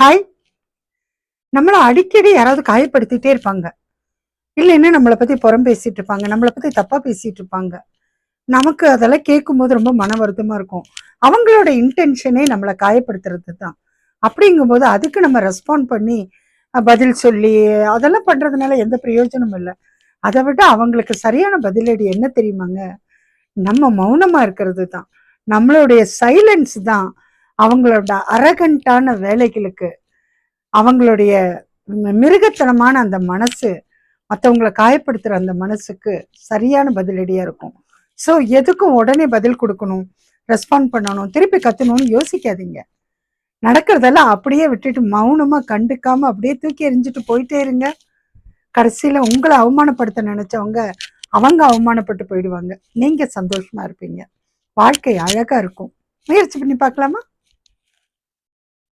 Hi நம்மளை அடிக்கடி யாராவது காயப்படுத்திட்டே இருப்பாங்க. இல்லைன்னா நம்மளை பத்தி புறம் பேசிட்டு இருப்பாங்க. நம்மளை பத்தி தப்பா பேசிட்டு இருப்பாங்க. நமக்கு அதெல்லாம் கேட்கும்போது ரொம்ப மன வருத்தமாக இருக்கும். அவங்களோட இன்டென்ஷனே நம்மளை காயப்படுத்துறது தான். அப்படிங்கும்போது அதுக்கு நம்ம ரெஸ்பாண்ட் பண்ணி பதில் சொல்லி அதெல்லாம் பண்றதுனால எந்த பிரயோஜனமும் இல்லை. அதை விட அவங்களுக்கு சரியான பதிலடி என்ன தெரியுமாங்க? நம்ம மௌனமா இருக்கிறது தான். நம்மளுடைய சைலன்ஸ் தான். அவங்களோட அரகண்டான வேலைகளுக்கு அவங்களுடைய மிருகத்தனமான அந்த மனசு மற்றவங்களை காயப்படுத்துகிற அந்த மனசுக்கு சரியான பதிலடியாக இருக்கும். ஸோ எதுக்கும் உடனே பதில் கொடுக்கணும் ரெஸ்பாண்ட் பண்ணணும் திருப்பி கத்தணும்னு யோசிக்காதீங்க. நடக்கிறதெல்லாம் அப்படியே விட்டுட்டு மௌனமாக கண்டுக்காமல் அப்படியே தூக்கி எறிஞ்சிட்டு போயிட்டே இருங்க. கடைசியில் உங்களை அவமானப்படுத்த நினச்சவங்க அவங்க அவமானப்பட்டு போயிடுவாங்க. நீங்கள் சந்தோஷமாக இருப்பீங்க. வாழ்க்கை அழகாக இருக்கும். முயற்சி பண்ணி பார்க்கலாமா?